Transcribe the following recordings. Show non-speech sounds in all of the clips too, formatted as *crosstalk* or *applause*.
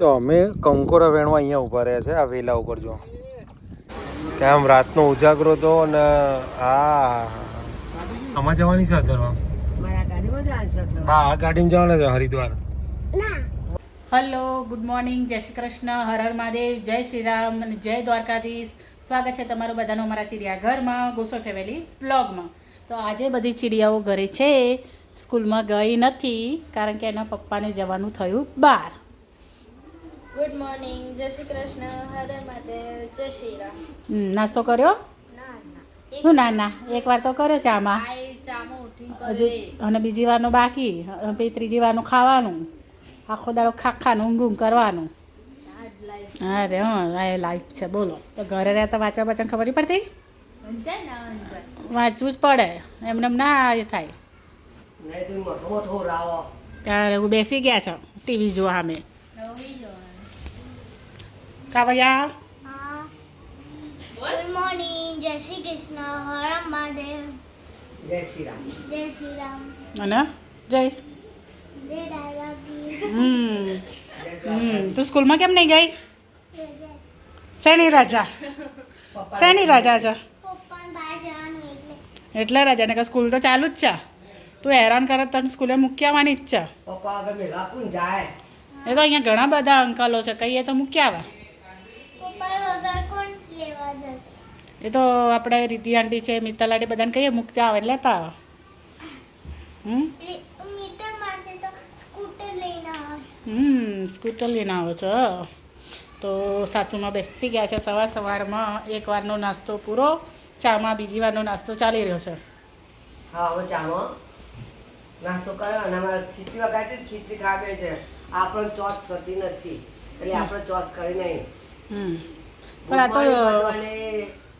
તો અમે કંકોરા વેણવા અહીંયા ઊભા રહ્યા છે આ વેલા ઉપર જો. કે આમ રાતનો ઉજાગરો તો ને આ આમાં જવાની છે અત્યારમાં? મારા ગાડીમાં જ આન્સર થયો બા આ ગાડીમાં જવાના છે હરિદ્વાર. હલો ગુડ મોર્નિંગ જય શ્રી કૃષ્ણ હર હર મહાદેવ જય શ્રી રામ અને જય દ્વારકાધીશ. સ્વાગત છે તમારું બધાનું અમારા ચિડિયાઘરમાં ગોસો ફેમિલી બ્લોગમાં. તો આજે બધી ચિડિયાઓ ઘરે છે સ્કૂલમાં ગઈ નથી કારણ કે એના પપ્પાને જવાનું થયું બહાર. ગુડ મોર્નિંગ જય શ્રી કૃષ્ણ. હરે મહાદેવ. જય શ્રી રામ. નાસ્તો કર્યો? ના ના. શું ના ના. એકવાર તો કર્યો ચામાં. હજુ અને બીજી વારનું બાકી. પછી ત્રીજી વારનું ખાવાનું. આખો દાડો ખાખાનું ઊંઘ ઊંઘ કરવાનું. અરે હા એ લાઈફ છે. બોલો. તો ઘરે રહેતા વાંચા વાંચન ખબર નહીં પડતી? વાંચવું જ પડે. એમને એમ ના એ થાય. ત્યારે હું બેસી ગયા છો ટીવી જોવા અમે બોલ ગુડ મોર્નિંગ જય શ્રી કૃષ્ણ હર મહાદેવ જય શ્રી રામ જય શ્રી રામ અને જય હમ હમ તું સ્કૂલમાં કેમ નહીં ગઈ? શેની રાજા? શેની રાજા છે? એટલે. રાજા ને કે સ્કૂલ તો ચાલુ જ છે. તું હેરાન કરે તને સ્કૂલે મૂકી આવવાની જ છે. પપ્પા આગળ જાય. એ તો અહીંયા ઘણા બધા અંકલો છે. કહીએ તો મૂકી આવે પપ્પા વગર કોણ લેવા જશે એ તો આપણે રીતિ આંટી છે મિત્તલ આંટી બધાને કહીએ મૂકતા આવે લેતા આવે. હમ? સ્કૂટર લઈને હમ સ્કૂટર લઈને આવો છો. તો સાસુમાં બેસી ગયા છે સવાર સવારમાં. એક વારનો નાસ્તો પૂરો. ચામાં બીજી વારનો નાસ્તો ચાલી રહ્યો છે. હા હવે ચામો નાસ્તો કર્યો અને અમારે ખીચી વગાડી ખીચી ખાવે છે. આપણો ચોથ થતી નથી. એટલે આપણે ચોથ કરી નહીં. હમ. પણ આ તો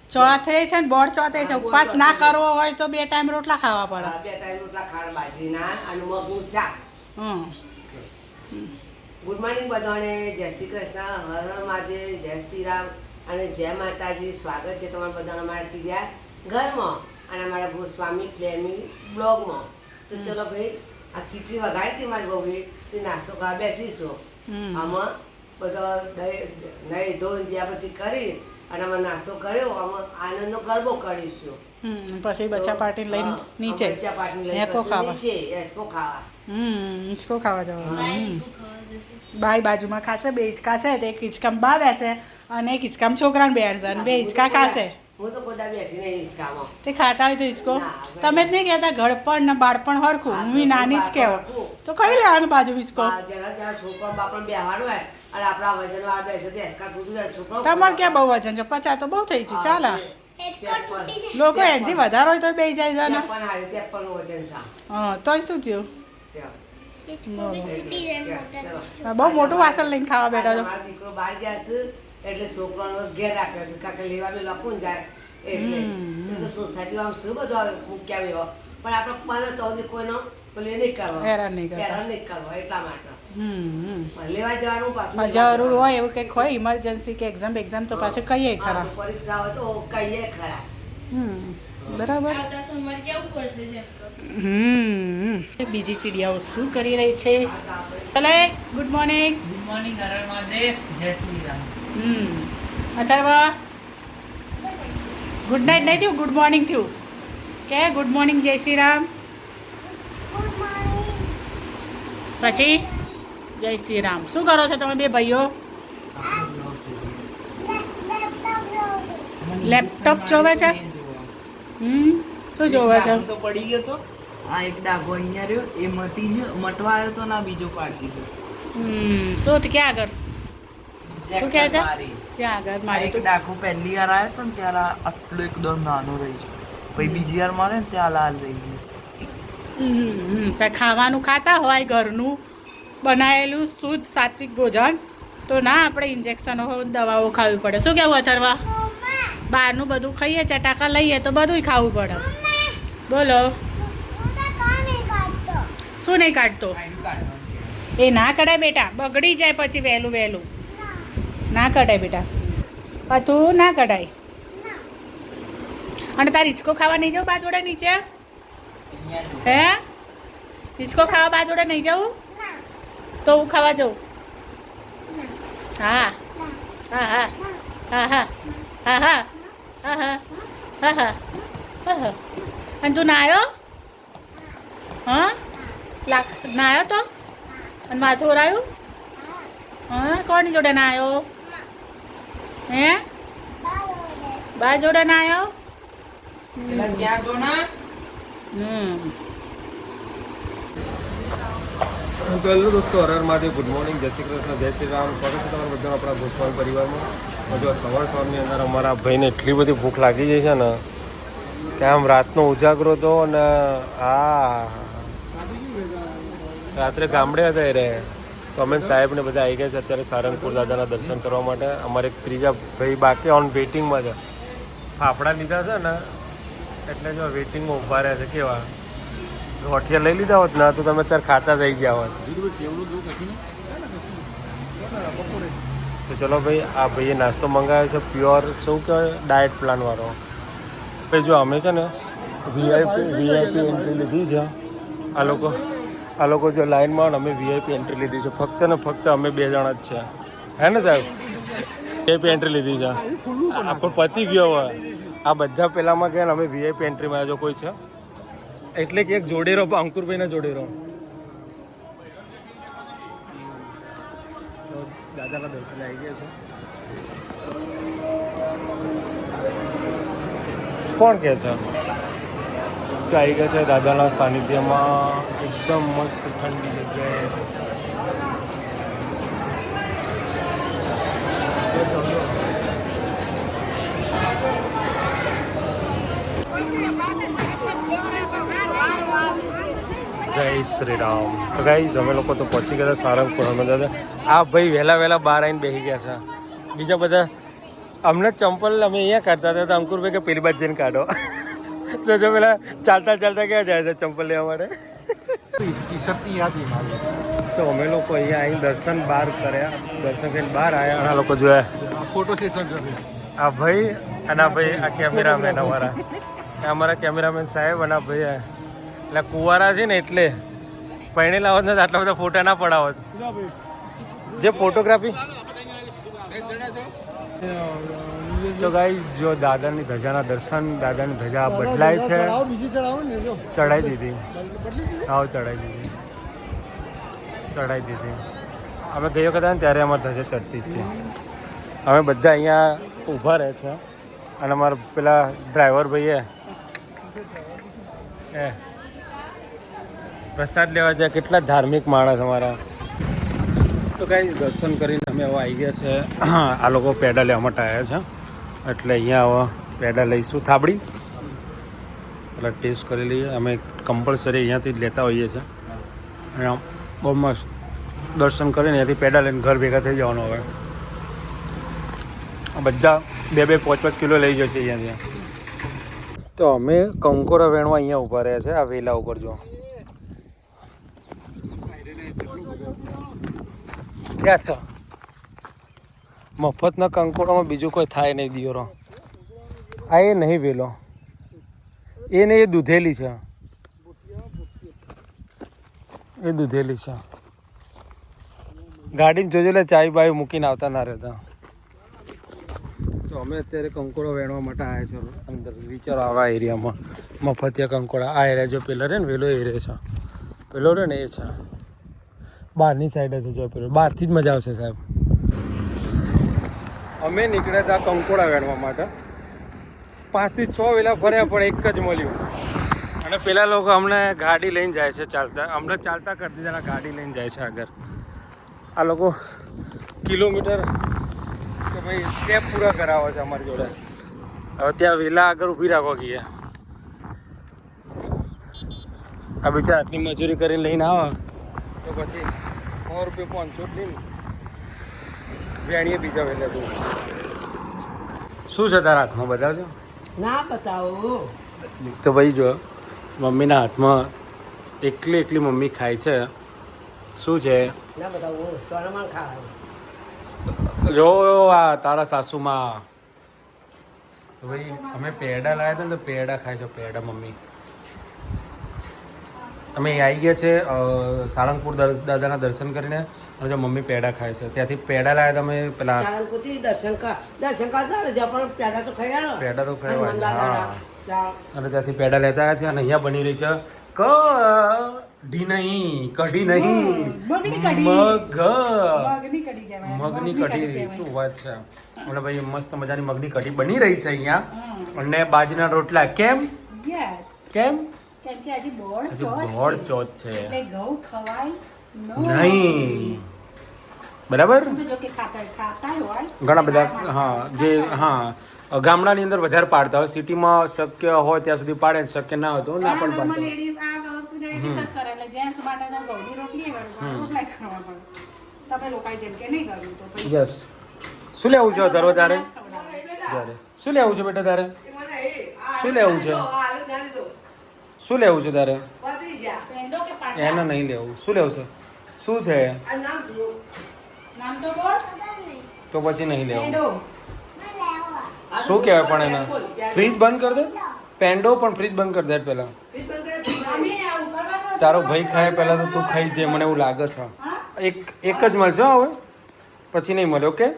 ચોથે છે ને બોર્ડ ચોથે છે. ઉપવાસ ના કરવો હોય તો બે ટાઈમ રોટલા ખાવા પડે. બે ટાઈમ રોટલા ખાડ બાજરીના અને મગનું શાક. ગુડ મોર્નિંગ બધાને. જય શ્રી કૃષ્ણ. હર હર મહાદેવ. જય શ્રી રામ. અને જય માતાજી. સ્વાગત છે તમારા બધાના અમારા ચીડિયા ઘરમાં અને અમારા ગોસ્વામી પ્રેમી બ્લોગમાં. તો ચલો ભાઈ આ ખીચડી વગાડી હતી મારી બહુએ તે નાસ્તો કરવા બેઠી છો. આમાં બધો નહીં ધોઈ બધી કરી અને અમે નાસ્તો કર્યો આમાં આનંદનો ગરબો કરીશું. પછી બચ્ચા પાર્ટી લઈને નીચે. બચ્ચા પાર્ટી લઈને નીચે એસકો ખાવા. હમ ઇસકો ખાવા જવાનું બાય બાજુમાં ખાશે બે હિંચકા છે તે એક હિંચકામાં બા બેસે અને એક હિંચકામાં છોકરાને બેસે અને બે હિંચકા ખાશે. હું તો કોદા બેઠી નહીં હિંચકામાં તે ખાતા હોય તો હિંચકો તમે જ નહીં કહેતા ઘડપણ ને બાળપણ હરખું. હા, નાની જ કહેવો તો કઈ લેવાનું બાજુ હિંચકો જરા જરા છોકરો બાપણ બેહવાનું હોય અને આપણા વજન વાળ બેસે તે એસકા તૂટી જાય. છોકરો તમારે ક્યાં બહુ વજન છે? પચાસ તો બહુ થઈ ગયું. ચાલે લોકો એનાથી વધારે હોય તો બે જાય છે ને. હા તોય શું થયું. બહુ મોટું વાસણ લઈને ખાવા બેઠા છો. દીકરો બહાર છે. એટલે છોકરાનો ઘેર રાખે છે. કાકે લેવા બી લખું જાય? એટલે તો સોસાયટીમાં શું બધું મૂક્યા આવ્યો પણ આપણે મને તો હજી કોઈનો પેલું નહીં કરવો. હેરાન નહીં કરતા. હેરાન નહીં કરવો એટલા માટે. લેવા જવાનું પાછું જરૂર હોય એવું કંઈક હોય ઇમરજન્સી કે એક્ઝામ એક્ઝામ તો પાછું કહીએ ખરા. પરીક્ષા હોય તો કહીએ ખરા. બરાબર. હમ બીજી ચીડિયાઓ શું કરી રહી છે? ભલે ગુડ મોર્નિંગ ગુડ મોર્નિંગ હરણ મહાદેવ. જય શ્રી રામ. હમ. અથર્વ ગુડ નાઇટ નહીં થયું ગુડ મોર્નિંગ થયું. કે ગુડ મોર્નિંગ જય શ્રી રામ. પછી? જય શ્રી રામ. શું કરો છો તમે બે ભાઈઓ? લેપટોપ જોવે છે? હમ શું જોવે છે? તો પડી ગયો તો? આ એક ડાઘો અહીંયા રહ્યો એ મટી ગયો મટવા આવ્યો તો ના બીજો પાડી દીધો. હમ શું ક્યાં આગળ? શું કહે છે? ક્યાં આગળ? મારે મારી એક ડાઘો પહેલી વાર આવ્યો તો ને ત્યારે આટલો એકદમ નાનો રહી છે પછી બીજી વાર મારે ને ત્યાં લાલ રહી ગયું. તો ખાવાનું ખાતા હોય ઘરનું. બનાવેલું શુદ્ધ સાત્વિક ભોજન. તો ના આપણે ઇન્જેક્શનો દવાઓ ખાવી પડે. શું કેવું અથર્વા? બહારનું બધું ખાઈએ ચટાકા લઈએ તો બધું ખાવું પડે. બોલો. તો શું નહીં કાઢતો? એ ના કઢાય બેટા. બગડી જાય પછી વહેલું વહેલું. ના કઢાય બેટા. પાછું ના કઢાય. અને તાર હિંચકો ખાવા નહીં જાઉં બા જોડે નીચે? હે? હિંચકો ખાવા બા જોડે નહીં જાઉં તો હું ખાવા જાઉં. હા. હા હા. હા હા. હા હા. હા હા. હા હા. હા હા. અને તું નાયો? હા? લાખ નાયો તો? અને માથું ઓરાયું હા, કોની જોડે નાયો? હે? બા જોડે ના આવ્યો ત્યાં જો ના. હમ. હેલો દોસ્તો હરહરમાંથી ગુડ મોર્નિંગ જય શ્રી કૃષ્ણ જય શ્રી રામ. સ્વાગત છે તમારા બધા આપણા ગોસ્વામી પરિવારમાં. જો સવાર સવારની અંદર અમારા ભાઈને એટલી બધી ભૂખ લાગી જાય છે ને કે આમ રાતનો ઉજાગરો તો ને આ રાત્રે ગામડે હતા એ રે. તો અમે સાહેબ ને બધા આવી ગયા છે અત્યારે સારંગપુર દાદાના દર્શન કરવા માટે. અમારે ત્રીજા ભાઈ બાકી ઓન વેઇટિંગમાં છે. ફાફડા લીધા છે ને, એટલે જો વેઇટિંગમાં ઊભા રહ્યા છે, કેવા? રોટિયા લઈ લીધા હોત ને, તો તમે અત્યારે ખાતા થઈ ગયા હોત. તો ચલો ભાઈ, આ ભાઈએ નાસ્તો મંગાવ્યો છે પ્યોર શું કહેવાય? ડાયટ પ્લાન વાળો. ભાઈ, જો અમે છે ને વીઆઈપી વીઆઈપી લીધી છે. આ લોકો આ લોકો જો લાઈનમાં અમે વીઆઈપી એન્ટ્રી લીધી છે. ફક્ત ને ફક્ત અમે બે જણા જ છે. હે ને સાહેબ? વીઆઈપી એન્ટ્રી લીધી છે. પણ પતી ગયો હવે. આ બધા પહેલાંમાં ગયા અમે વીઆઈપી એન્ટ્રીમાં જો કોઈ છે. એટલે કે એક જોડેરો અંકુરભાઈને જોડેરો રહો. દાદાના દર્શન આવી ગયા છે. કોણ કે છે? તો આવી ગયા છે દાદાના સાનિધ્યમાં એકદમ મસ્ત ઠંડી જગ્યાએ. જય શ્રી રામ તો અમે લોકો તો પહોંચી ગયા હતા સારંગપુર અમે દાદા, આ ભાઈ વહેલા વહેલા બહાર આવીને બેસી ગયા છે. બીજા બધા, અમને ચંપલ અમે અહીંયા કાઢતા હતા અંકુરભાઈ કે પેલી બાજુ જઈને કાઢો. તો જો પેલા ચાલતા ચાલતા ક્યાં જાય છે ચંપલ લેવા માટે? તો અમે લોકો અહીંયા આવીને દર્શન બહાર કર્યા. દર્શન કરીને બહાર આવ્યા. અને આ લોકો જોયા. ફોટો સેશન કરે આ ભાઈ અને આ ભાઈ આ કેમેરામેન અમારા. અમારા કેમેરામેન સાહેબ અને આ ભાઈ એટલે કુંવારા છે ને એટલે પહેણેલા હોત ને આટલા બધા ફોટા ના પડાવત જે ફોટોગ્રાફી તો ગાઈઝ જો દાદાની ધજાના દર્શન દાદાની ધજા બદલાય છે. ચડાવો ચડાઈ દીધી. હા ચડાઈ દીધી. ચડાઈ દીધી. અમે ગયો ને ત્યારે અમારી ધજા ચડતી જ છે અમે બધા અહીંયા ઊભા રહે છે. અને અમારા પેલા ડ્રાઈવર ભાઈએ એ પ્રસાદ લેવા જાય કેટલા ધાર્મિક માણસ અમારા. તો કાંઈ દર્શન કરીને અમે હવે આવી ગયા છે. આ લોકો પેડા લેવા માટે આવ્યા છે. એટલે અહીંયા પેડા લઈશું. થાબડી. એટલે ટેસ્ટ કરી લઈએ. અમે કમ્પલસરી અહીંયાથી જ લેતા હોઈએ છીએ. અને બહુ મસ્ત દર્શન કરીને અહીંયાથી પેડા લઈને ઘર ભેગા થઈ જવાનું હવે. બધા બે બે પાંચ પાંચ કિલો લઈ જશે અહીંયાથી. તો અમે કંકોરા વેણવા અહીંયા ઊભા રહ્યા છે, આ વેલા ઉપર જો. ક્યાં છો? મફતના કંકોડામાં બીજું કોઈ થાય નહીં દિયોરો. આ એ નહીં વેલો. એ નહીં એ દૂધેલી છે. એ દૂધેલી છે. ગાડીને જોજો લે ચાવી બાવી મૂકીને આવતા ના રહેતા. તો અમે અત્યારે કંકોડો વેણવા માટે આવ્યા છે અંદર. વિચારો આવા એરિયામાં. મફતિયા કંકોડા. આ એરિયા જો પેલા રહે ને, વેલો એરિયા છે. પેલો રહે ને એ છે. બહારની સાઈડે છે જો પેલો. બહારથી જ મજા આવશે સાહેબ. અમે નીકળ્યા હતા કંકોડા વેણવા માટે. પાંચથી છ વેલા ફર્યા, પણ એક જ મળ્યું. અને પેલા લોકો અમને ગાડી લઈને જાય છે ચાલતા. અમને ચાલતા કરતી જરા ગાડી લઈને જાય છે આગળ. આ લોકો કિલોમીટર કે ભાઈ સ્ટેપ પૂરા કરાવે છે અમારી જોડે. હવે ત્યાં વેલા આગળ ઊભી રાખવા ગયા આ બીજા આટલી મજૂરી કરીને લઈને આવે. તો પછી સો રૂપિયા પાંચસો લઈને. વેણીએ બીજા વેલા તું શું છે તારા હાથમાં? બતાવજો. ના બતાવો. તો ભાઈ જો મમ્મીના હાથમાં એકલી એકલી મમ્મી ખાય છે. શું છે? ના બતાવો. સોનામાં ખાવાનું જો આ તારા સાસુમાં. તો ભાઈ અમે પેડા લાવ્યા હતા ને તો પેડા ખાય છે પેડા મમ્મી. અમે આવી ગયા છે સાળંગપુર દાદાના દર્શન કરીને અને જો મમ્મી પેડા ખાય છે. ત્યાંથી પેડા લાવ્યા તમે પેલા? સાળંગપુરથી દર્શન દર્શન કરતા પણ પેડા તો ખાયા પેડા તો. ચાલ. અને ત્યાંથી પેડા લેતા આવ્યા છે અને અહીંયા બની રહી છે કઢી નહીં કઢી નહીં. મગ. મગની કઢી. શું વાત છે. એટલે ભાઈ મસ્ત મજાની મગની કઢી બની રહી છે અહીંયા. અને બાજરીના રોટલા કેમ? કેમ? કેમ કે આજે બોર્ડ ચોથ ગોળ છે. ચોથ છે. એટલે ઘઉં ખવાય નહીં. બરાબર? ઘણા બધા હા જે હા ગામડાની અંદર વધારે પાડતા હોય. સિટીમાં શક્ય હોય ત્યાં સુધી પાડે શક્ય ના હોય તો ના પણ પાડતા યસ શું લેવું છે તારો તારે શું લેવું છે બેટા તારે? શું લેવું છે? શું લેવું છે તારે? પતી જા. પેંડો કે પાટા? એને નહીં લેવું. શું લેવું છે? શું છે? આ નામ શું? નામ તો પછી નહીં લેવું. શું કહેવાય પણ એને? ફ્રીજ બંધ કર દે? પેન્ડો પણ ફ્રીજ બંધ કર દે પહેલા. તારો ભાઈ ખાય પહેલાં તો તું ખાઈ જ મને એવું લાગે છે. એક એક જ મળશે હવે? પછી નહીં મળે ઓકે?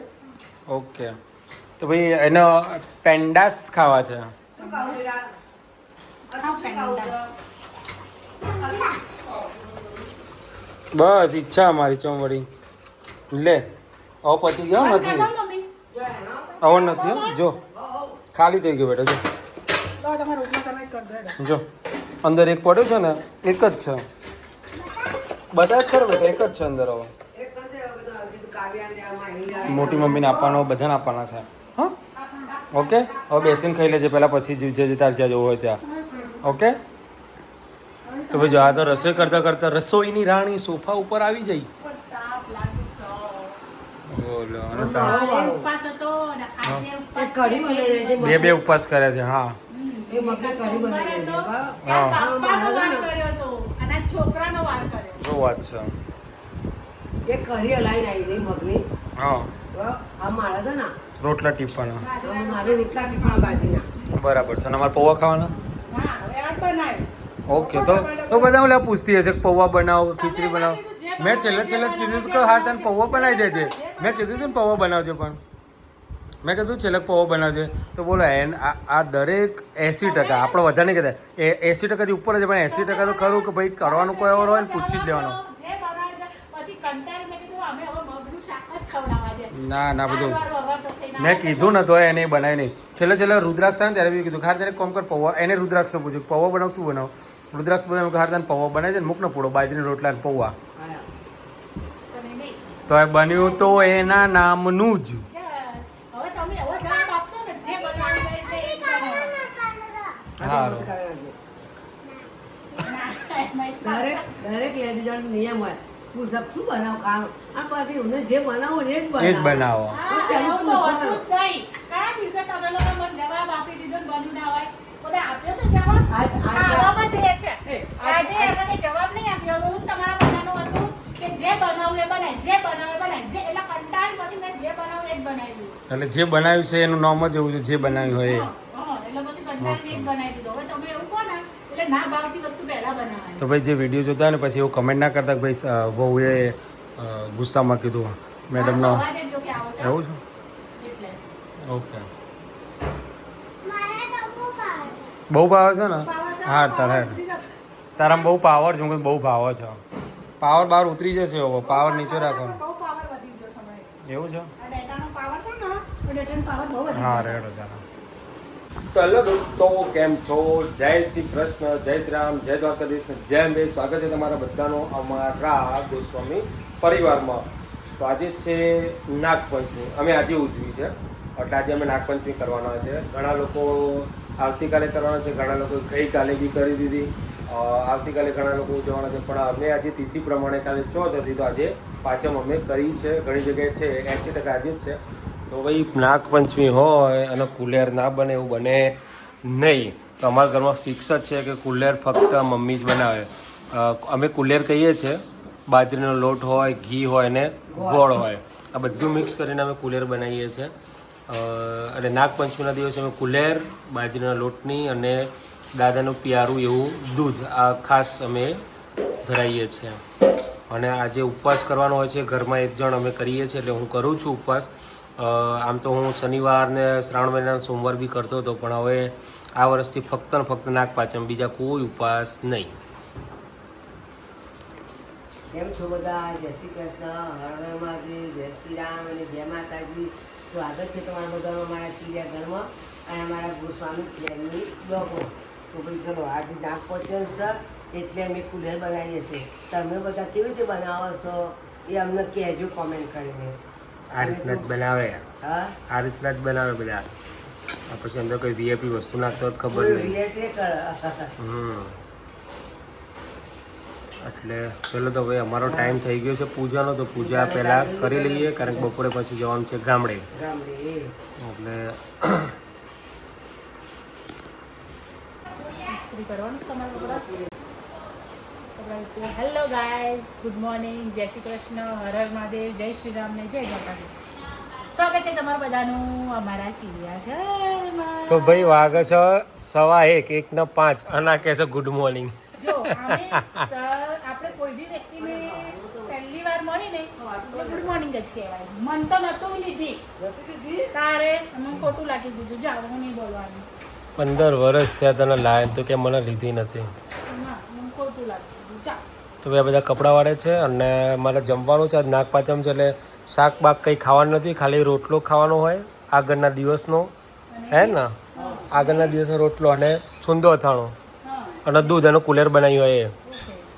ઓકે. તો ભાઈ એને પેન્ડાસ ખાવા છે. બસ ઈચ્છા અમારી ચોમડી લે હવે પતી ગયો નથી. હવે નથી હો. જો. ખાલી થઈ ગયો બેટા જો. જ અંદર એક પડ્યો છે ને એક જ છે. બધા જ ખરો બેટા એક જ છે અંદર હવે. મોટી મમ્મીને આપવાનો બધાને આપવાના છે. હા? ઓકે? હવે બેસીને ખાઈ લેજે પહેલાં પછી જીવજે તાર જ્યાં જવું હોય ત્યાં. ઓકે? તો ભાઈ જો આ તો રસોઈ કરતાં કરતાં રસોઈની રાણી સોફા ઉપર આવી જઈ. બે બે ઉપવાસ કર્યા છે હા. શું વાત છે? કઢી હલાઈને આવી ગઈ મગની. હા. તો આ મારા છે ને રોટલા બાજીના. બરાબર છે. અને અમારે પૌવા ખાવાના હા હવે આ જ બનાવ્યું ઓકે તો તો બધા ઓલા પૂછતી હશે કે પૌવા બનાવો ખીચડી બનાવો. મેં છેલ્લે છેલ્લે કીધું કે હા તને પૌવા બનાવી દેજે. મેં કીધું હતું ને પૌવા બનાવજો પણ. મેં કીધું છેલ્લે પૌવા બનાવજે. તો બોલો એન આ દરેક એંસી ટકા આપણે વધારે નહીં કહેતા. એ એંસી ટકાથી ઉપર છે પણ એંસી ટકા તો ખરું કે ભાઈ કરવાનું કોઈ એવો હોય ને પૂછી જ લેવાનો. ના ના બધું મેં કીધું ને તો એને બનાવી નહીં. છેલ્લે છેલ્લે રુદ્રાક્ષ આવે ત્યારે બી કીધું, ખાર ત્યારે કોમ કર, પૌવા એને રુદ્રાક્ષ પૂછ્યું, પૌવા બનાવ, શું બનાવ? રુદ્રાક્ષ બનાવ ખાર તને પૌવા બનાવી દે ને પૂડો, બાજરીના રોટલા ને પૌવા. તો એ બન્યું તો એના નામનું જ. બનાવ્યું દરેક દરેક લેડીઝનો નિયમ હોય. પૂછક શું બનાવ કાળો અને પછી એમને જે બનાવો ને એ જ એ જ બનાવો બનાવો હા, તો પૂછવાનું. નહીં. કયા દિવસે તમે લોકો મને જવાબ આપી દીધો ને બન્યું ના હોય? બધા આપ્યો છે જવાબ? આજ- આજ- ખાવામાં જ એ છે. એ, આજ- આજે એમને જવાબ નહીં આપ્યો. હું તમારા બધાનું હતું કે જે બનાવું એ બનાય, જે બનાવું એ બનાય. જે- એટલે કંટાળ પછી મેં જે બનાવ્યું એ જ બનાવ્યું. એટલે જે બનાવ્યું છે એનું નામ જ એવું છે જે બનાવ્યું હોય એટલે પછી બનાવી દીધો. હવે તમે એવું કહો ને, એટલે ના ભાવતી વસ્તુ પહેલા બનાવવાની. તો ભાઈ જે વીડિયો જોતા હોય ને પછી એવું કમેન્ટ ના કરતા કે ભાઈ વહુએ ગુસ્સામાં કીધું. મેડમનો હા, અવાજ જ જો કે આવો છે. એવું છે? ઓકે. બહુ ભાવે છે. બહુ ભાવે છે ને? હા તારે. તારામાં બહુ પાવર છે હું બહુ ભાવે છે. પાવર બહાર ઉતરી જશે હવે પાવર નીચે રાખવાનો. બહુ પાવર વધી ગયો સમય. એવું છે? આ ડેટાનો પાવર છે ને? તો ડેટાનો પાવર બહુ વધી હા રેડ. તારા તો હેલો દોસ્તો કેમ છો? જય શ્રી કૃષ્ણ, જય શ્રી રામ, જય દ્વારકાધીશ જય અંબે. સ્વાગત છે તમારા બધાનો અમારા ગોસ્વામી પરિવારમાં. તો આજે છે નાગપંચમી. અમે આજે ઉજવી છે. એટલે આજે અમે નાગપંચમી કરવાના છે. ઘણા લોકો આવતીકાલે કરવાના છે, ઘણા લોકો ગઈકાલે બી કરી દીધી. આવતીકાલે ઘણા લોકો ઉજવવાના છે. પણ અમે આજે તિથિ પ્રમાણે કાલે ચોથ હતી, તો આજે પાછમ અમે કરી છે. ઘણી જગ્યાએ છે એંસી ટકા આજે જ છે. તો ભાઈ, નાગપંચમી હોય અને કુલેર ના બને એવું બને નહીં. તો અમારા ઘરમાં ફિક્સ જ છે કે કુલેર ફક્ત મમ્મી જ બનાવે. અમે કુલેર કહીએ છીએ, બાજરીનો લોટ હોય, ઘી હોય ને ગોળ હોય. આ બધું મિક્સ કરીને અમે કુલેર બનાવીએ છીએ. અને નાગપંચમીના દિવસે અમે કુલેર, બાજરીના લોટની અને દાદાનું પિયારું એવું દૂધ, આ ખાસ અમે ધરાવીએ છીએ. અને આજે ઉપવાસ કરવાનો હોય છે, ઘરમાં એક જણ અમે કરીએ છીએ, એટલે હું કરું છું ઉપવાસ. આમ તો હું શનિવાર ને શ્રાવણ મહિનાના સોમવાર બી કરતો હતો, પણ હવે આ વર્ષથી ફક્ત ને ફક્ત નાગપાચમ બીજા કોઈ ઉપવાસ નહીં. કેમ છો બધા? જય શ્રી કૃષ્ણ. હર મહાદેવ. જય શ્રી રામ અને જય માતાજી. સ્વાગત છે તમારા બધાનો મારા ચિડિયાઘરમાં અને અમારા ગોસ્વામી ફ્રેન્ડની બ્લોગો. તો ભાઈ ચલો, આજે નાગપંચમ છે, એટલે અમે કુલર બનાવીએ છીએ. તમે બધા કેવી રીતે બનાવો છો એ અમને કહેજો કોમેન્ટ કરીને. આ રીતના જ બનાવે. હા? આ રીતના જ બનાવે બધા. આ પછી અંદર કોઈ વીઆઈપી વસ્તુ નાખતો જ ખબર નહીં. હમ. એટલે ચલો તો ભાઈ અમારો ટાઈમ થઈ ગયો છે પૂજાનો તો પૂજા પહેલાં કરી લઈએ કારણ કે બપોરે પછી જવાનું છે ગામડે. એટલે *coughs* *coughs* ઇસ્ત્રી હેલો ગાઈઝ ગુડ મોર્નિંગ જય શ્રી કૃષ્ણ. હર હર મહાદેવ. જય શ્રી રામ ને જય દ્વારકાધીશ. સ્વાગત છે તમારું બધાનું અમારા ચિડિયાઘરમાં તો ભાઈ વાગે છે સવા એક એક ને પાંચ. અને કહે છે ગુડ મોર્નિંગ જો આપણે કોઈ બી વ્યક્તિને પહેલી વાર મળીને તો ગુડ મોર્નિંગ જ કહેવાય. મન તો નતું લીધી. તારે હું ખોટું લાગી દીધું જાઓ હું નહીં બોલવાનું. પંદર વર્ષ થયા તને લાયન તો કે મને લીધી નથી. ખોટું લાગી દીધું ચાલ તો આ બધા કપડાં વાળે છે અને મારે જમવાનું છે. આજ નાગપાચમ છે એટલે શાક બાક કંઈ ખાવાનું નથી, ખાલી રોટલો ખાવાનો હોય આગળના દિવસનો. હે ને? આગળના દિવસનો રોટલો અને છુંદો અથાણો અને દૂધ એનો કુલેર બનાવ્યું હોય એ.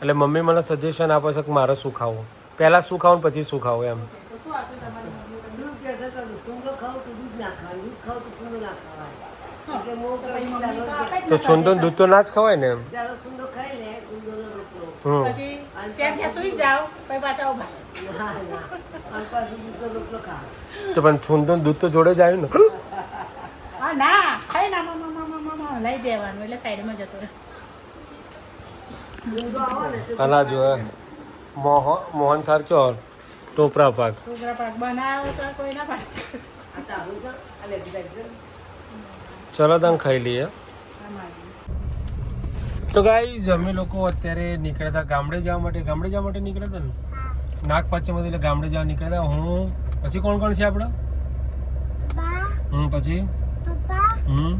એટલે મમ્મી મને સજેશન આપે છે કે મારે શું ખાવું. પહેલાં શું ખાવું પછી શું ખાવું એમ. તો છુંદો દૂધ તો ના જ ખવાય ને એમ. પછી ત્યાં ત્યાં સુઈ જાઓ ઊભા તો પણ છુંદન દૂધ તો જોડે જ આવ્યું ને? હા ના. ખાઈ ના મામા મામા મામા. લઈ દેવાનું એટલે સાઈડમાં જતો રહે. અલા જો મોહન મોહન થાર ચોર ટોપરા પાક. ટોપરા પાક બનાવો છે કોઈ ના છે ચલો તને ખાઈ લઈએ. તો ગાઈઝ અમે લોકો અત્યારે નીકળ્યા હતા ગામડે જવા માટે. ગામડે જવા માટે નીકળ્યા હતા ને? નાગ પાંચમથી એટલે ગામડે જવા નીકળ્યા હતા. હું પછી કોણ કોણ છે આપણે હમ? પછી હમ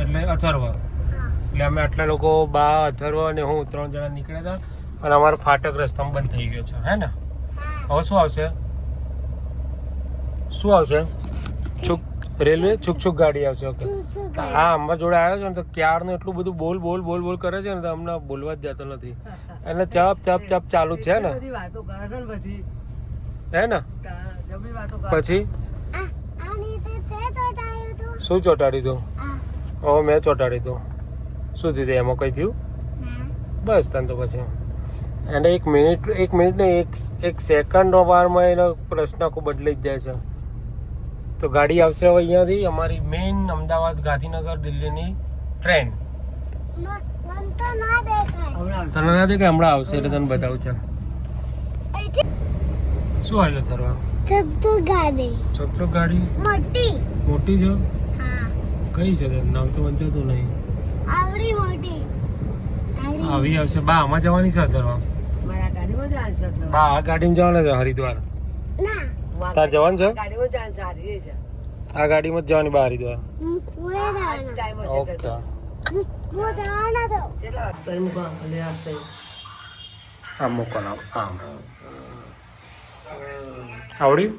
એટલે અથર્વ. એટલે અમે આટલા લોકો બા અથર્વ અને હું ત્રણ જણા નીકળ્યા હતા. અને અમારો ફાટક રસ્તામાં બંધ થઈ ગયો છે. હે ને? હવે શું આવશે? શું આવશે? છુક રેલવે છુક છુક ગાડી આવશે ઓકે. હા અમારા જોડે આવ્યો છે ને તો ક્યારનું એટલું બધું બોલ બોલ બોલ બોલ કરે છે ને તો અમને બોલવા જ જતો નથી. એટલે ચપ ચપ ચપ ચાલુ જ છે ને. બધી વાતો કરે છે ને પછી હે ને? પછી? શું ચોટાડી તું? ઓ હવે મેં ચોટાડી તું. શું થયું એમાં કઈ થયું? બસ તને તો પછી. એને એક મિનિટ એક મિનિટ ને એક એક સેકન્ડ વારમાં એનો પ્રશ્ન આખો બદલાઈ જ જાય છે. તો ગાડી આવશે હવે અહીંયાથી. અમારી મેઇન અમદાવાદ ગાંધીનગર દિલ્હીની ટ્રેન તને ના દેખાય હમણાં કે હમણાં આવશે એટલે તને બતાવું છે અહીંથી શું આવ્યો થરવા ચકચક તો ગાડી? ચોક ચોક ગાડી મોટી મોટી છે? કઈ છે તારું? નામ તો વંચાતું નહીં. આવડી મોટી આવી આવશે. બા આમાં જવાની છે જ બા આ ગાડીમાં જવાના છે હરિદ્વાર. તાર જવાનું છે? ગાડીમાં જ આન્સર હારી છે. આ ગાડીમાં જ જવાની બહાર હશે ઓકે. આમ મૂકો આમ. આવડ્યું?